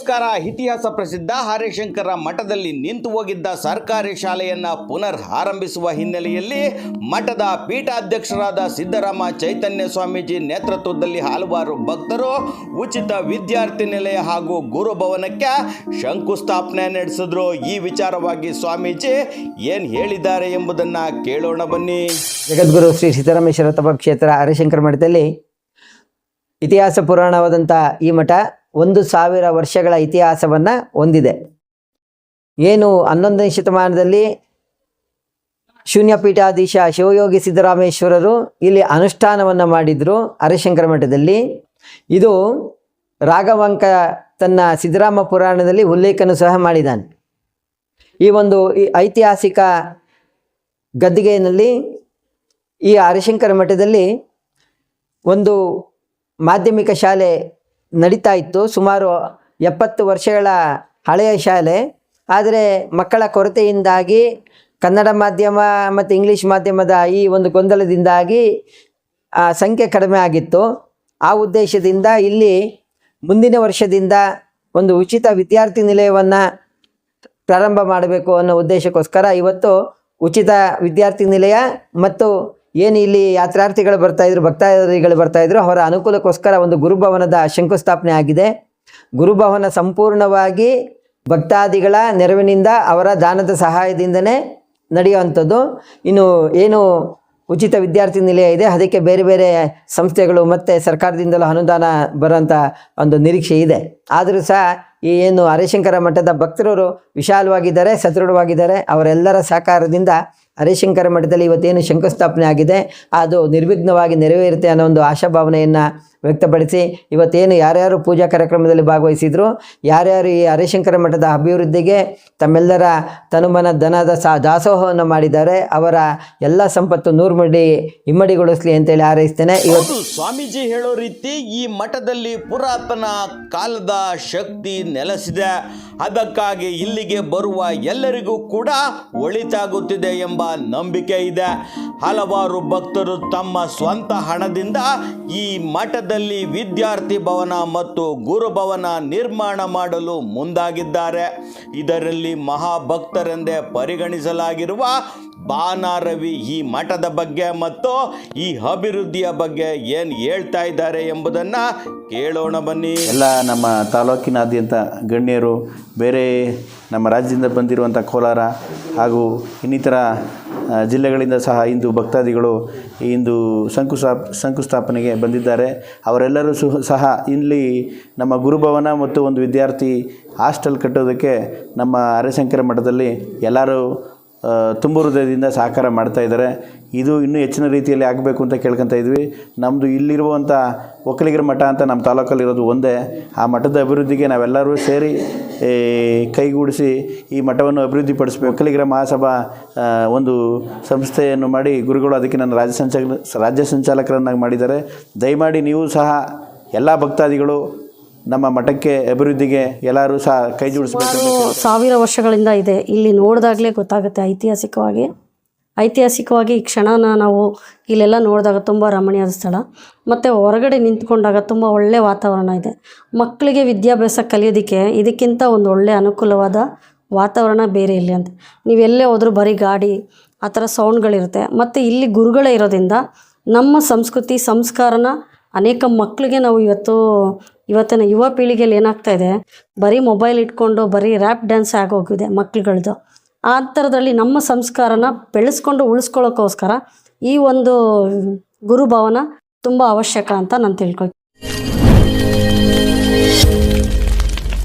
ನಮಸ್ಕಾರ ಇತಿಹಾಸ ಪ್ರಸಿದ್ಧ ಹರಿಶಂಕರ ಮಠದಲ್ಲಿ ನಿಂತು ಹೋಗಿದ್ದ ಸರ್ಕಾರಿ ಶಾಲೆಯನ್ನ ಪುನರ್ ಆರಂಭಿಸುವ ಹಿನ್ನೆಲೆಯಲ್ಲಿ ಮಠದ ಪೀಠಾಧ್ಯಕ್ಷರಾದ ಸಿದ್ದರಾಮ ಚೈತನ್ಯ ಸ್ವಾಮೀಜಿ ನೇತೃತ್ವದಲ್ಲಿ ಹಲವಾರು ಭಕ್ತರು ಉಚಿತ ವಿದ್ಯಾರ್ಥಿ ನಿಲಯ ಹಾಗೂ ಗುರುಭವನಕ್ಕೆ ಶಂಕುಸ್ಥಾಪನೆ ನಡೆಸಿದ್ರು. ಈ ವಿಚಾರವಾಗಿ ಸ್ವಾಮೀಜಿ ಏನು ಹೇಳಿದ್ದಾರೆ ಎಂಬುದನ್ನು ಕೇಳೋಣ ಬನ್ನಿ. ಜಗದ್ಗುರು ಶ್ರೀ ಸಿದ್ದರಾಮೇಶ್ವರ ತಪ ಕ್ಷೇತ್ರ ಹರಿಶಂಕರ ಮಠದಲ್ಲಿ ಇತಿಹಾಸ ಪುರಾಣವಾದಂಥ ಈ ಮಠ ಒಂದು ಸಾವಿರ ವರ್ಷಗಳ ಇತಿಹಾಸವನ್ನು ಹೊಂದಿದೆ. ಏನು ಹನ್ನೊಂದನೇ ಶತಮಾನದಲ್ಲಿ ಶೂನ್ಯ ಪೀಠಾಧೀಶ ಶಿವಯೋಗಿ ಸಿದ್ದರಾಮೇಶ್ವರರು ಇಲ್ಲಿ ಅನುಷ್ಠಾನವನ್ನು ಮಾಡಿದರು ಹರಿಶಂಕರ ಮಠದಲ್ಲಿ. ಇದು ರಾಘವಂಕ ತನ್ನ ಸಿದ್ದರಾಮ ಪುರಾಣದಲ್ಲಿ ಉಲ್ಲೇಖನ ಸಹ ಮಾಡಿದ್ದಾನೆ. ಈ ಒಂದು ಈ ಐತಿಹಾಸಿಕ ಗದ್ದಿಗೆಯಲ್ಲಿ ಈ ಹರಿಶಂಕರ ಮಠದಲ್ಲಿ ಒಂದು ಮಾಧ್ಯಮಿಕ ಶಾಲೆ ನಡೀತಾ ಇತ್ತು ಸುಮಾರು ಎಪ್ಪತ್ತು ವರ್ಷಗಳ ಹಳೆಯ ಶಾಲೆ. ಆದರೆ ಮಕ್ಕಳ ಕೊರತೆಯಿಂದಾಗಿ ಕನ್ನಡ ಮಾಧ್ಯಮ ಮತ್ತು ಇಂಗ್ಲೀಷ್ ಮಾಧ್ಯಮದ ಈ ಒಂದು ಗೊಂದಲದಿಂದಾಗಿ, ಆ ಸಂಖ್ಯೆ ಕಡಿಮೆ ಆಗಿತ್ತು. ಆ ಉದ್ದೇಶದಿಂದ ಇಲ್ಲಿ ಮುಂದಿನ ವರ್ಷದಿಂದ ಒಂದು ಉಚಿತ ವಿದ್ಯಾರ್ಥಿ ನಿಲಯವನ್ನು ಪ್ರಾರಂಭ ಮಾಡಬೇಕು ಅನ್ನೋ ಉದ್ದೇಶಕ್ಕೋಸ್ಕರ ಇವತ್ತು ಉಚಿತ ವಿದ್ಯಾರ್ಥಿ ನಿಲಯ ಮತ್ತು ಏನು ಇಲ್ಲಿ ಯಾತ್ರಾರ್ಥಿಗಳು ಬರ್ತಾಯಿದ್ರು ಭಕ್ತಾದಿಗಳು ಬರ್ತಾಯಿದ್ರು ಅವರ ಅನುಕೂಲಕ್ಕೋಸ್ಕರ ಒಂದು ಗುರುಭವನದ ಶಂಕುಸ್ಥಾಪನೆ ಆಗಿದೆ. ಗುರುಭವನ ಸಂಪೂರ್ಣವಾಗಿ ಭಕ್ತಾದಿಗಳ ನೆರವಿನಿಂದ ಅವರ ದಾನದ ಸಹಾಯದಿಂದನೇ ನಡೆಯುವಂಥದ್ದು. ಇನ್ನು ಏನು ಉಚಿತ ವಿದ್ಯಾರ್ಥಿ ನಿಲಯ ಇದೆ, ಅದಕ್ಕೆ ಬೇರೆ ಬೇರೆ ಸಂಸ್ಥೆಗಳು ಮತ್ತು ಸರ್ಕಾರದಿಂದಲೂ ಅನುದಾನ ಬರೋಂಥ ಒಂದು ನಿರೀಕ್ಷೆ ಇದೆ. ಆದರೂ ಸಹ ಈ ಏನು ಹರಿಶಂಕರ ಮಠದ ಭಕ್ತರು ವಿಶಾಲವಾಗಿದ್ದಾರೆ, ಸದೃಢವಾಗಿದ್ದಾರೆ, ಅವರೆಲ್ಲರ ಸಹಕಾರದಿಂದ ಹರಿಶಂಕರ ಮಠದಲ್ಲಿ ಇವತ್ತೇನು ಶಂಕುಸ್ಥಾಪನೆ ಆಗಿದೆ, ಅದು ನಿರ್ವಿಘ್ನವಾಗಿ ನೆರವೇರುತ್ತೆ ಅನ್ನೋ ಒಂದು ಆಶಾಭಾವನೆಯನ್ನು ವ್ಯಕ್ತಪಡಿಸಿ ಇವತ್ತೇನು ಯಾರ್ಯಾರು ಪೂಜಾ ಕಾರ್ಯಕ್ರಮದಲ್ಲಿ ಭಾಗವಹಿಸಿದ್ರು, ಯಾರ್ಯಾರು ಈ ಹರಿಶಂಕರ ಮಠದ ಅಭಿವೃದ್ಧಿಗೆ ತಮ್ಮೆಲ್ಲರ ತನುಮನ ಧನದ ಸಾ, ದಾಸೋಹವನ್ನು ಮಾಡಿದ್ದಾರೆ, ಅವರ ಎಲ್ಲ ಸಂಪತ್ತು ನೂರು ಮಡಿ ಇಮ್ಮಡಿಗೊಳಿಸ್ಲಿ ಅಂತೇಳಿ ಹಾರೈಸ್ತೇನೆ. ಇವತ್ತು ಸ್ವಾಮೀಜಿ ಹೇಳೋ ರೀತಿ ಈ ಮಠದಲ್ಲಿ ಪುರಾತನ ಕಾಲದ ಶಕ್ತಿ ನೆಲೆಸಿದೆ. ಅದಕ್ಕಾಗಿ ಇಲ್ಲಿಗೆ ಬರುವ ಎಲ್ಲರಿಗೂ ಕೂಡ ಒಳಿತಾಗುತ್ತಿದೆ ಎಂಬ ನಂಬಿಕೆ ಇದೆ. ಹಲವಾರು ಭಕ್ತರು ತಮ್ಮ ಸ್ವಂತ ಹಣದಿಂದ ಈ ಮಠದಲ್ಲಿ ವಿದ್ಯಾರ್ಥಿ ಭವನ ಮತ್ತು ಗುರುಭವನ ನಿರ್ಮಾಣ ಮಾಡಲು ಮುಂದಾಗಿದ್ದಾರೆ. ಇದರಲ್ಲಿ ಮಹಾಭಕ್ತರೆಂದೇ ಪರಿಗಣಿಸಲಾಗಿರುವ ಬಾನಾರವಿ ಈ ಮಠದ ಬಗ್ಗೆ ಮತ್ತು ಈ ಅಭಿವೃದ್ಧಿಯ ಬಗ್ಗೆ ಏನು ಹೇಳ್ತಾ ಇದ್ದಾರೆ ಎಂಬುದನ್ನು ಕೇಳೋಣ ಬನ್ನಿ. ಎಲ್ಲ ನಮ್ಮ ತಾಲೂಕಿನಾದ್ಯಂತ ಗಣ್ಯರು, ಬೇರೆ ನಮ್ಮ ರಾಜ್ಯದಿಂದ ಬಂದಿರುವಂಥ ಕೋಲಾರ ಹಾಗೂ ಇನ್ನಿತರ ಜಿಲ್ಲೆಗಳಿಂದ ಸಹ ಇಂದು ಭಕ್ತಾದಿಗಳು ಇಂದು ಶಂಕುಸ್ಥಾಪ್ ಶಂಕುಸ್ಥಾಪನೆಗೆ ಬಂದಿದ್ದಾರೆ. ಅವರೆಲ್ಲರೂ ಸು, ಸಹ ಇಲ್ಲಿ ನಮ್ಮ ಗುರುಭವನ ಮತ್ತು ಒಂದು ವಿದ್ಯಾರ್ಥಿ ಹಾಸ್ಟೆಲ್ ಕಟ್ಟೋದಕ್ಕೆ ನಮ್ಮ ಅರೆಶಂಕರ ಮಠದಲ್ಲಿ ಎಲ್ಲರೂ ತುಂಬ ಹೃದಯದಿಂದ ಸಹಕಾರ ಮಾಡ್ತಾ ಇದ್ದಾರೆ. ಇದು ಇನ್ನೂ ಹೆಚ್ಚಿನ ರೀತಿಯಲ್ಲಿ ಆಗಬೇಕು ಅಂತ ಕೇಳ್ಕೊತ ಇದ್ವಿ. ನಮ್ಮದು ಇಲ್ಲಿರುವಂಥ ಒಕ್ಕಲಿಗರ ಮಠ ಅಂತ ನಮ್ಮ ತಾಲೂಕಲ್ಲಿರೋದು ಒಂದೇ. ಆ ಮಠದ ಅಭಿವೃದ್ಧಿಗೆ ನಾವೆಲ್ಲರೂ ಸೇರಿ ಕೈಗೂಡಿಸಿ ಈ ಮಠವನ್ನು ಅಭಿವೃದ್ಧಿಪಡಿಸಬೇಕು. ಒಕ್ಕಲಿಗರ ಮಹಾಸಭಾ ಒಂದು ಸಂಸ್ಥೆಯನ್ನು ಮಾಡಿ ಗುರುಗಳು ಅದಕ್ಕೆ ನನ್ನ ರಾಜ್ಯ ಸಂಚಾಲ ರಾಜ್ಯ ಸಂಚಾಲಕರನ್ನಾಗಿ ಮಾಡಿದ್ದಾರೆ. ದಯಮಾಡಿ ನೀವು ಸಹ ಎಲ್ಲ ಭಕ್ತಾದಿಗಳು ನಮ್ಮ ಮಠಕ್ಕೆ ಅಭಿವೃದ್ಧಿಗೆ ಎಲ್ಲರೂ ಸಹ ಕೈ ಜೋಡಿಸಬೇಕು ಸಾವಿರ ವರ್ಷಗಳಿಂದ ಇದೆ. ಇಲ್ಲಿ ನೋಡಿದಾಗಲೇ ಗೊತ್ತಾಗುತ್ತೆ ಐತಿಹಾಸಿಕವಾಗಿ. ಐತಿಹಾಸಿಕವಾಗಿ ಈ ಕ್ಷಣನ ನಾವು ಇಲ್ಲೆಲ್ಲ ನೋಡಿದಾಗ ತುಂಬ ರಮಣೀಯದ ಸ್ಥಳ. ಮತ್ತು ಹೊರಗಡೆ ನಿಂತ್ಕೊಂಡಾಗ ತುಂಬ ಒಳ್ಳೆಯ ವಾತಾವರಣ ಇದೆ. ಮಕ್ಕಳಿಗೆ ವಿದ್ಯಾಭ್ಯಾಸ ಕಲಿಯೋದಕ್ಕೆ ಇದಕ್ಕಿಂತ ಒಂದು ಒಳ್ಳೆಯ ಅನುಕೂಲವಾದ ವಾತಾವರಣ ಬೇರೆ ಇಲ್ಲಿ ಅಂತ. ನೀವೆಲ್ಲೇ ಹೋದರೂ ಬರೀ ಗಾಡಿ ಆ ಥರ ಸೌಂಡ್ಗಳಿರುತ್ತೆ ಮತ್ತು ಇಲ್ಲಿ ಗುರುಗಳೇ ಇರೋದ್ರಿಂದ ನಮ್ಮ ಸಂಸ್ಕೃತಿ ಸಂಸ್ಕಾರನ ಅನೇಕ ಮಕ್ಕಳಿಗೆ ನಾವು ಇವತ್ತು, ಇವತ್ತಿನ ಯುವ ಪೀಳಿಗೆಯಲ್ಲಿ ಏನಾಗ್ತಾ ಇದೆ, ಬರೀ ಮೊಬೈಲ್ ಇಟ್ಕೊಂಡು ಬರೀ ರ್ಯಾಪ್ ಡ್ಯಾನ್ಸ್ ಆಗೋಗಿದೆ ಮಕ್ಕಳುಗಳ್ದು ಆ ಥರದಲ್ಲಿ ನಮ್ಮ ಸಂಸ್ಕಾರನ ಬೆಳೆಸ್ಕೊಂಡು ಉಳಿಸ್ಕೊಳ್ಳೋಕ್ಕೋಸ್ಕರ ಈ ಒಂದು ಗುರುಭಾವನ ತುಂಬ ಅವಶ್ಯಕ ಅಂತ ನಾನು ತಿಳ್ಕೊಳ್ತೀನಿ.